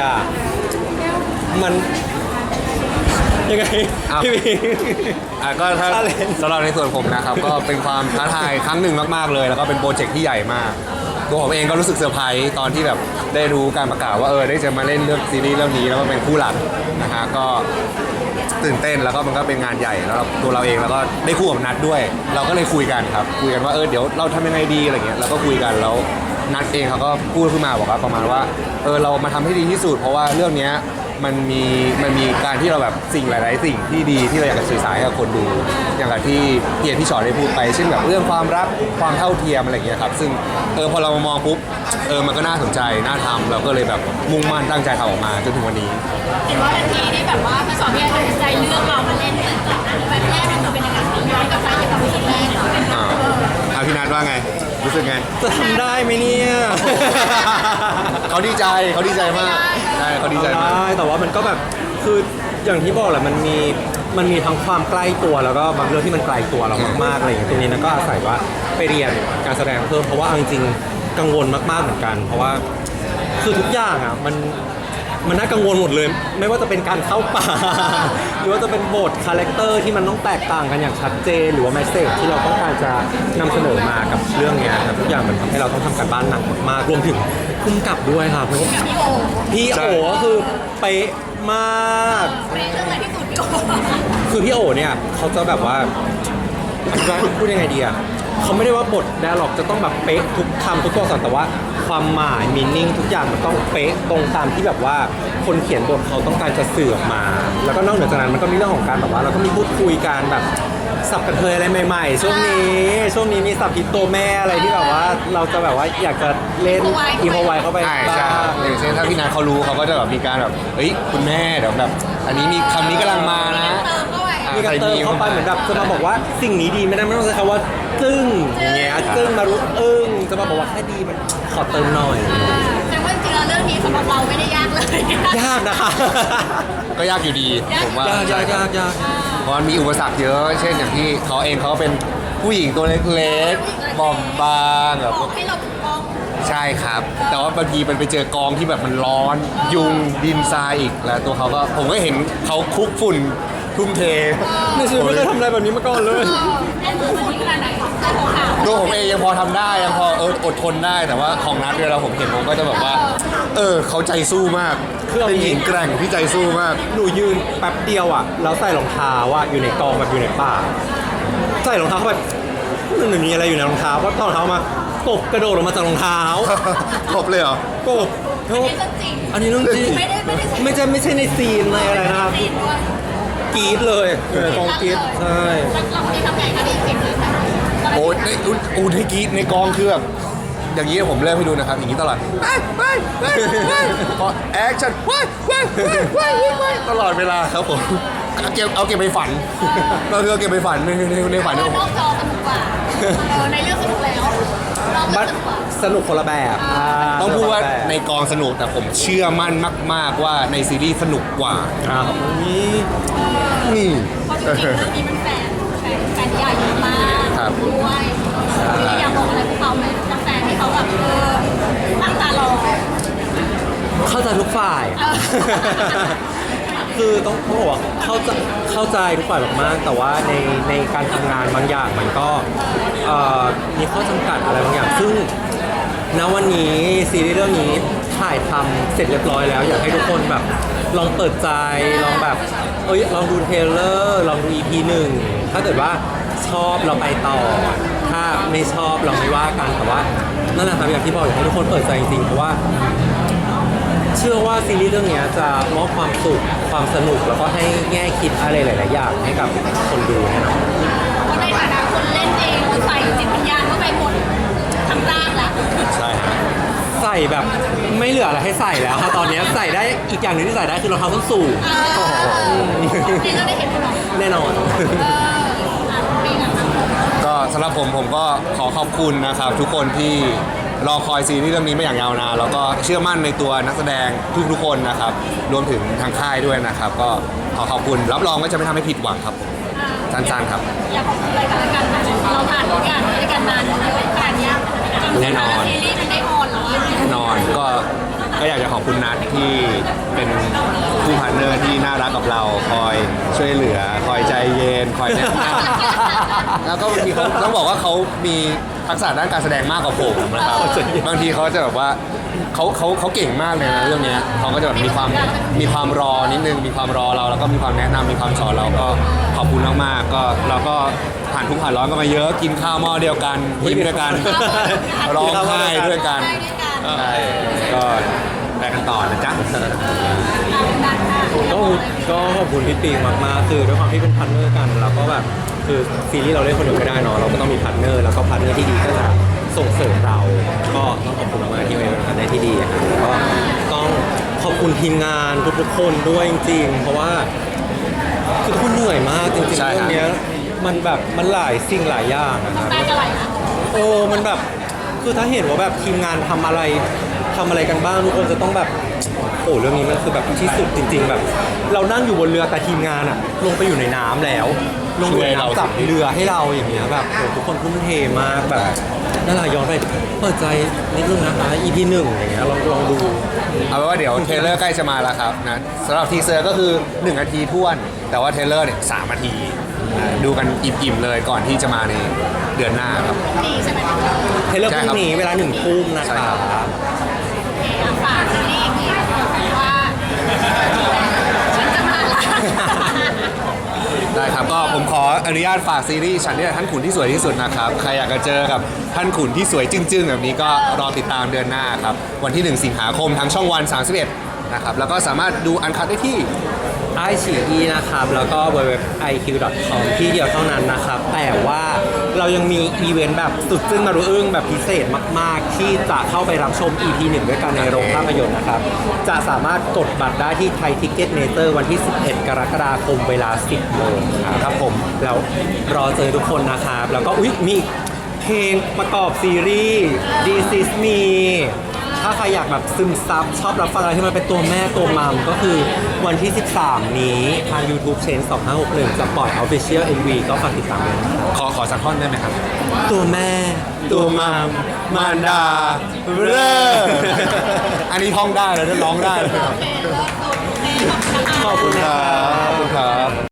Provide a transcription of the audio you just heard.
อะ มันยังไงอ้าวพี่บี อะก็ถ้า Challenge สำหรับในส่วนผมนะครับ ก็เป็นความท้าทายครั้งหนึ่งมากๆเลย แล้วก็เป็นโปรเจกต์ที่ใหญ่มาก ตัวผมเองก็รู้สึกเซอร์ไพรส์ตอนที่แบบได้รู้การประกาศว่าเออได้จะมาเล่นเรื่องซีรีส์เรื่องนี้แล้วก็เป็นคู่หลักนะฮะก็ตื่นเต้นแล้วก็มันก็เป็นงานใหญ่แล้วเราตัวเราเองแล้วก็ได้คู่กับนัดด้วย เราก็เลยคุยกันครับ คุยกันว่าเออเดี๋ยวเราทำยังไงดีอะไรเงี้ยเราก็คุยกันแล้ว นัดเองเขาก็พูดขึ้นมาบอกว่าประมาณว่าเออเรามาทำให้ดีที่สุดเพราะว่าเรื่องเนี้ยมันมีมันมีการที่เราแบบสิ่งหลาย ๆ สิ่งที่ดีที่เราอยากจะสื่อสารให้กับคนดู อย่างกับที่พี่เอกพี่ชอตได้พูดไป เช่นแบบเรื่องความรักความเท่าเทียมอะไรอย่างเงี้ยครับซึ่งเออพอเรามามองปุ๊บเออมันก็น่าสนใจน่าทำเราก็เลยแบบมุ่งมั่นตั้งใจทำออกมาจนถึงวันนี้เห็นว่าทันทีที่แบบว่าพี่สอนพี่ตัดสินใจเลือกเรามาเล่นเป็นแบบแรกนี่คือเป็นยังไงย้อนกลับไปกับวิธีแรกเหรออ่าอะพี่นัทว่าไง รู้สึกไง จะทำได้ไหมเนี่ยเขาดีใจเขาดีใจมากใช่เขาดีใจมาก ได้แต่ว่ามันก็แบบคืออย่างที่บอกแหละมันมีมันมีทั้งความใกล้ตัวแล้วก็บางเรื่องที่มันไกลตัวเรามากๆอะไรอย่างเงี้ยตรงนี้นะก็อาศัยว่าไปเรียนการแสดงเพิ่มเพราะว่าเอาจริงๆกังวลมากๆเหมือนกัน เพราะว่าคือทุกอย่างอะมัน มันน่ากังวลหมดเลย ไม่ว่าจะเป็นการเข้าป่า หรือว่าจะเป็นบทคาแรคเตอร์ที่มันต้องแตกต่างกันอย่างชัดเจน หรือว่าแมสเซจที่เราต้องการจะนำเสนอมากับเรื่องเนี้ยครับทุกอย่างมันทำให้เราต้องทำการบ้านหนักมากๆรวมถึงคุ้มกับด้วยครับพี่โอพี่ใช่โอก็คือเป๊ะมาก เป็นเรื่องอะไรที่สุดพี่โอคือพี่โอเนี่ยเขาจะแบบว่าพูดยังไงดีอะ เขาไม่ได้ว่าบทแดร์ล็อกจะต้องแบบเป๊ะทุกคำทุกตัวอักษรแต่ว่าความหมายมีนิ่งทุกอย่างมันต้องเป๊ะตรงตามที่แบบว่าคนเขียนบทเขาต้องการจะสื่อออกมา แล้วก็นอกเหนือจากนั้นมันก็มีเรื่องของการแบบว่าเราก็มีพูดคุยกันแบบสับกันเทยอะไรใหม่ๆ ช่วงนี้ช่วงนี้มีสับพิดตัวแม่อะไรที่แบบว่าเราจะแบบว่าอยากจะเล่นอีโมไวเข้าไปใช่บ้าใช่งอย่างเช่นถ้าพี่นัทเขารู้เขาก็จะแบบมีการแบบเฮ้ยคุณแม่เดี๋ยวแบบ อันนี้มีคำนี้กำลังมานะเติ มเข้าไปมีการเติมเข้าไปเหมือนแบบจะมาบอกว่าสิ่งนี้ดีไม่ได้ไม่ต้องใช้คำว่าจึ้งอย่างเงี้ยจึ้งมารู้อึ้งจะมาบอกว่าแค่ดีมันขอเติมหน่อย แต่ว่าจริงๆแล้วเรื่องนี้สำหรับเราไม่ได้ยากเลยยากนะคะก็ยากอยู่ดี ผมว่ายากยากยากยากเพราะมันมีอุปสรรคเยอะ เช่นอย่างที่เขาเองเขาเป็นผู้หญิงตัวเล็กๆบอบบางแบบบอกให้เราปกป้องใช่ครับ แต่ว่าบางทีมันไปเจอกองที่แบบมันร้อน ยุงดินทรายอีกแล้วตัวเขาก็ผมก็เห็นเขาคลุกฝุ่น ทุ่มเทในชีวิตไม่เคยทำอะไรแบบนี้มาก่อนเลย เล่นมือคนขนาดไหนเรื่องของข่าวตัวผมเองยังพอทำได้ยังพอเอออดทนได้แต่ว่าของนัดเวลาผมเห็นผมก็จะแบบว่า เออเขาใจสู้มากคือเอา เป็นหญิงแกร่งที่ใจสู้มาก หนูยืนแป๊บเดียวอะแล้วใส่รองเท้าอะอยู่ในกองแบบอยู่ในป่า ใส่รองเท้าเข้าไปมันมีอะไรอยู่ในรองเท้าเพราะตอนรองเท้ามากบกระโดดออกมาจากรองเท้าครบเลยเหรอกบโทอันนี้เรื่องจริงอันนี้เรื่องจริงไม่ได้ไม่ได้ไม่ใช่ไม่ใช่ในซีนในอะไรนะครับ ซีนด้วย กรีดเลยอยู่ในกองกรีดใช่แล้วเราคนนี้ทำไงคะดีเก่งเลยค่ะโอ้ยในอุ๊ยอูในกรีดในกองคือแบบอย่างนี้ผมเริ่มให้ดูนะครับ อย่างนี้ตลอดว้ายว้ายว้ายว้ายพอแอคชั่นว้ายว้ายว้ายว้ายว้ายตลอดเวลาครับผมเอาเก็บเอาเก็บไปฝันเราคือเอาเก็บไปฝันในในในฝันแต่เนี่ยว่านอกจอสนุกกว่าเออในเรื่องสนุกแล้วนอก มันสนุกกว่าสนุกคนละแบบาต้องพูดว่าสนุกคนละแบบในกองสนุกแต่ผมเชื่อมั่นมาก ๆ ว่าในซีรีส์สนุกกว่าอ่านี่นี่เพราะจริงๆเรื่องนี้มันแฟนแฟนแฟนนิยายเยอะมากครับด้วยมีอยากบอกอะไรพวกเขาไหมกับแฟนที่เขาแบบเออตั้งตารอเข้าใจทุกฝ่าย คือต้องต้องบอกว่าเข้าใจเข้าใจทุกฝ่ายมากๆแต่ว่าในในการทำงานบางอย่างมันก็ เอ่อมีข้อจำกัดอะไรบางอย่าง ซึ่งณวันนี้ซีรีส์เรื่องนี้ถ่ายทำเสร็จเรียบร้อยแล้ว อยากให้ทุกคนแบบลองเปิดใจลองแบบเอ้ยลองดูเทรลเลอร์ลองดู EP หนึ่งถ้าเกิดว่าชอบเราไปต่อ ถ้าไม่ชอบเราไม่ว่ากันแต่ว่านั่นแหละครับอย่างที่บอกอยากให้ทุกคนเปิดใจจริงๆเพราะว่า เชื่อว่าซีรีส์เรื่องเนี้ยจะมอบความสุขความสนุกแล้วก็ให้แง่คิดอะไรหลาย ๆ อย่างให้กับคนดูแน่นอน เหลืออะไรให้ใส่แล้วค่ะตอนเนี้ยใส่ได้อีกอย่างหนึงที่ใส่ได้คือรองเท้าส้นสูงเออนี่ก็ได้เห็นหรอแน่นอน เอออะปีหลังครับก็สำหรับผมผมก็ขอขอบคุณนะครับ ทุกคนที่รอคอยซีรีส์เรื่องนี้มาอย่างยาวนานแล้วก็เชื่อมั่นในตัวนักแสดงทุกๆคนนะครับ รวมถึงทางค่ายด้วยนะครับ ก็ขอขอบคุณรับรองว่าจะไม่ทำให้ผิดหวังครับผมสั้นๆครับ อยากขอบคุณรายการรายการนะเราผ่านทุกอย่างด้วยกันนานเยอะขนาดเนี้ยแน่นอน ซีรีส์มันได้ออนแล้วอะ แน่นอน ก็ก็อยากจะขอบคุณนัทที่เป็นคู่พาร์ทเนอร์ที่น่ารักกับเราคอยช่วยเหลือ คอยใจเย็นคอยแนะนำแล้วก็บางทีเขาต้องบอกว่าเขามีทักษะด้านการแสดงมากกว่าผมนะครับบางทีเขาจะแบบว่าเขาเขาเขาเก่งมากเลยนะเรื่องเนี้ยเขาก็จะแบบมีความมีความรอนิดนึงมีความรอเราแล้วก็มีความแนะนำมีความสอนเราก็ขอบคุณมากๆก็เราก็ผ่านทุกข์ผ่านร้อนกันมาเยอะกินข้าวหม้อเดียวกันยิ้มด้วยกันร้องไห้ด้วยกันใช่ก็ ไปกันต่อนะจ๊ะก็ก็ขอบคุณพี่ปิงมากๆ คือด้วยความที่เป็นพาร์ทเนอร์กันเราก็แบบคือซีรีส์เราเล่นคนเดียวไม่ได้เนาะเราก็ต้องมีพาร์ทเนอร์แล้วก็พาร์ทเนอร์ที่ดีก็จะส่งเสริมเรา ก็ต้องขอบคุณมากๆที่เป็นพาร์ทเนอร์ที่ดีอะครับแล้วก็ต้องขอบคุณทีมงานทุกๆคนด้วยจริงๆ เพราะว่าคือทุกคนเหนื่อยมากจริงๆใช่เรื่ครัอบ งเนี้ยมันแบบมันหลายสิ่งหลายอย่างนะครับ ตาจะไหลนะโอ้มันแบบ คือถ้าเห็นว่าแบบทีมงานทำอะไรทำอะไรกันบ้างทุกคนจะต้องแบบโอ้เรื่องนี้มันคือแบบที่สุดจริง ๆ แบบ เรานั่งอยู่บนเรือแต่ทีมงานอะลงไปอยู่ในน้ำแล้ว ลงไปน้ำจับเรือให้เราอย่างเงี้ยแบบโอ้ทุกคนทุ่มเทมากแบบน่ารักย้อนไปเปิดใจนิดนึงนะคะ EP หนึ่งอย่างเงี้ยลองลองดู เอาเป็นว่าเดี๋ยวเทเลอร์ใกล้จะมาแล้วครับนะสำหรับทีเซอร์ก็คือ 1 นาทีท้วน แต่ว่าเทเลอร์เนี่ยสามนาที ดูกันอิ่มๆเลยก่อนที่จะมาในเดือนหน้าครับดีใช่ไหมโอเทเลอร์ใช่พครัรุ่บงนี้เวลาหนึ่งทุ่มนะใช่คะครับเคอะฝากซีรีส์อีกทีว่าฉันจะมาละได้ครับก็ผมขออนุญาตฝากซีรีส์ฉันนี่แหละท่านขุนที่สวยที่สุดนะครับ ใครอยากจะเจอกับท่านขุนที่สวยจึ้งๆ แบบนี้ก็รอติดตามเดือนหน้าครับ วันที่ 1 สิงหาคมทางช่องวัน 31 นะครับ แล้วก็สามารถดูอันคัดได้ที่ ไอฉีอีนะครับ แล้วก็ www.iq.com ที่เดียวเท่านั้นนะครับ แต่ว่าเรายังมีอีเวนต์แบบสุดจึ้งมารุอึ้งแบบพิเศษมาก ๆ ที่จะเข้าไปรับชม EP 1 ด้วยกันในโรงภาพยนตร์นะครับ จะสามารถกดบัตรได้ที่ไทยทิกเก็ตเนเตอร์วันที่ 11 กรกฎาคมเวลา 10โมงครับผม แล้วรอเจอทุกคนนะครับ แล้วก็อุ๊ยมีเพลงประกอบซีรีส์ This is me ถ้าใครอยากแบบซึมซับชอบรับฟังอะไรที่มันเป็นตัวแม่ตัวมัมก็คือวันที่ 13 นี้ทาง YouTube Change 2561จะปล่อย Official MV ก็ฝากติดตามด้วยนะครับขอขอสักท่อนได้ไหมครับ ตัวแม่ตัวมัมมารดาเร่ออันนี้ท่องได้แล้วร้องได้เลยครับโอเคเลิศโอเคขอบคุณนะคะขอบคุณครับขอบคุณครับ